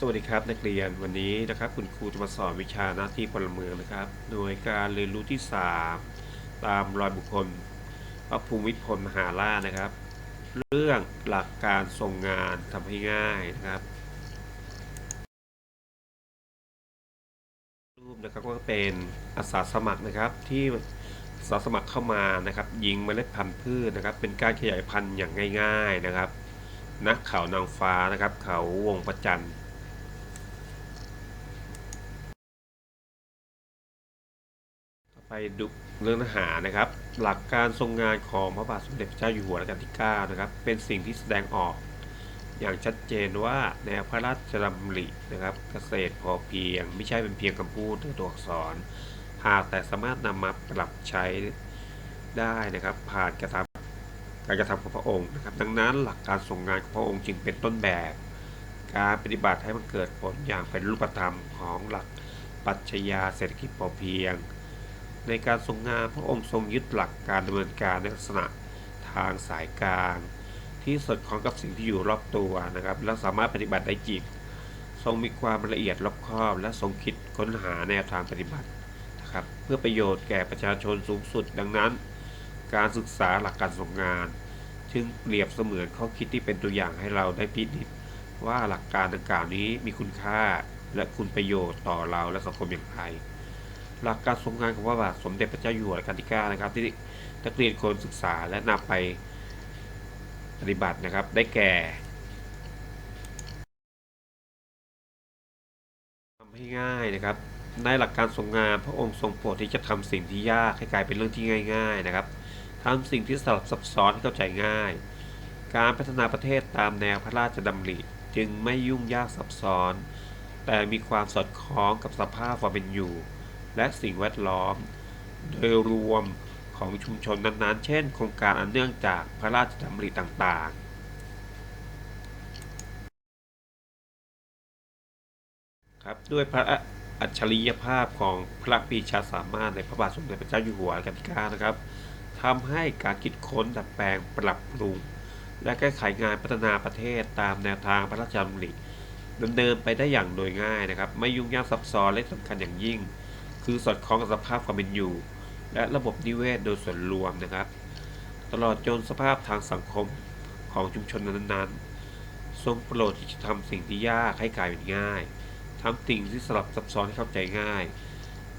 สวัสดีครับนักเรียนวันนี้นะครับคุณครูจะมาสอนวิชาหน้าที่พลเมืองนะครับ โดยการเรียนรู้ที่ 3 ตามรอยบุคคลพระภูมิพลมหาราชนะครับ เรื่องหลักการส่งงานทำให้ง่ายนะครับ รูปนะครับก็เป็นอาสาสมัครนะครับที่อาสาสมัครเข้ามานะครับ ยิงเมล็ดพันธุ์พืชนะครับ เป็นการขยายพันธุ์อย่างง่าย ๆนะครับณเขานางฟ้านะครับ เขาวงประจันทร์ ไปดูเรื่องทหารนะครับ หลักการทรงงานของพระบาทสมเด็จพระเจ้าอยู่หัวรัชกาลที่9นะครับ เป็นสิ่งที่แสดงออก อย่างชัดเจนว่าแนวพระราชดำรินะครับ เกษตรพอเพียง ไม่ใช่เป็นเพียงคำพูดหรือตัวอักษร หากแต่สามารถนำมาปรับใช้ได้นะครับ ผ่านกระทำการกระทำของพระองค์นะครับ ดังนั้นหลักการทรงงานของพระองค์จึงเป็นต้นแบบ การปฏิบัติให้มันเกิดผลอย่างเป็นรูปธรรมของหลักปรัชญาเศรษฐกิจพอเพียง ในการทรงงานพระองค์ทรงยึดหลักการดำเนินการในลักษณะทางสายกลาง ที่สอดคล้องกับสิ่งที่อยู่รอบตัวนะครับ และสามารถปฏิบัติได้จริงทรงมีความละเอียดรอบคอบ และทรงคิดค้นหาแนวทางปฏิบัตินะครับ เพื่อประโยชน์แก่ประชาชนสูงสุด ดังนั้น การศึกษาหลักการทรงงาน จึงเปรียบเสมือนข้อคิดที่เป็นตัวอย่างให้เราได้พิจิตว่าหลักการดังกล่าวนี้มีคุณค่าและคุณประโยชน์ต่อเราและสังคมอย่างไร หลักการทรงงานของพระบาทสมเด็จพระเจ้าอยู่หัวรัชกาลที่9นะครับที่นักเรียนควรศึกษาและนำไปปฏิบัตินะครับ ได้แก่ทำให้ง่ายนะครับ ในหลักการทรงงานพระองค์ทรงโปรดที่จะทำสิ่งที่ยากให้กลายเป็นเรื่องที่ง่าย ๆนะครับทำสิ่งที่สลับซับซ้อนให้เข้าใจง่าย การพัฒนาประเทศตามแนวพระราชดำริจึงไม่ยุ่งยากซับซ้อน แต่มีความสอดคล้องกับสภาพความเป็นอยู่ และสิ่งแวดล้อม โดยรวมของชุมชนนั้นๆ เช่น โครงการอันเนื่องจากพระราชดำริต่างๆครับด้วยพระอัจฉริยภาพของพระปีชาสามารถในพระบาทสมเด็จพระเจ้าอยู่หัวรัชกาลที่9นะครับทำให้การคิดค้นดัดแปลงปรับปรุง และแก้ไขงานพัฒนาประเทศตามแนวทางพระราชดำริดำเนินไปได้อย่างโดยง่ายนะครับ ไม่ยุ่งยากซับซ้อนและสำคัญอย่างยิ่ง คือสอดคล้องกับสภาพความเป็นอยู่ และระบบนิเวศโดยส่วนรวมนะครับ ตลอดจนสภาพทางสังคมของชุมชนนั้นๆ ทรงโปรดที่จะทำสิ่งที่ยากให้กลายเป็นง่ายทำสิ่งที่สลับซับซ้อนให้เข้าใจง่าย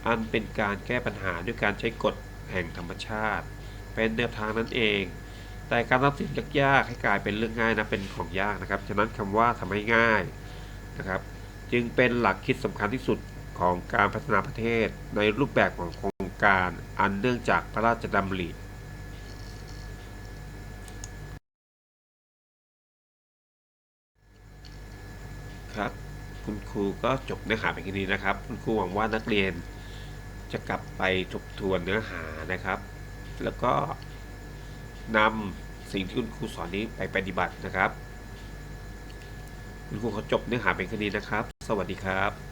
อันเป็นการแก้ปัญหาด้วยการใช้กฎแห่งธรรมชาติ เป็นแนวทางนั้นเอง แต่การทำสิ่งยากๆให้กลายเป็นเรื่องง่ายนะเป็นของยากนะครับ ฉะนั้นคำว่าทำให้ง่ายนะครับ จึงเป็นหลักคิดสำคัญที่สุด ของการพัฒนาประเทศในรูปแบบของโครงการอันเนื่องจากพระราชดำริครับคุณครูก็จบเนื้อหาเป็นแค่นี้นะครับ คุณครูหวังว่านักเรียนจะกลับไปทบทวนเนื้อหานะครับ แล้วก็นำสิ่งที่คุณครูสอนนี้ไปปฏิบัตินะครับ คุณครูเขาจบเนื้อหาเป็นแค่นี้นะครับ สวัสดีครับ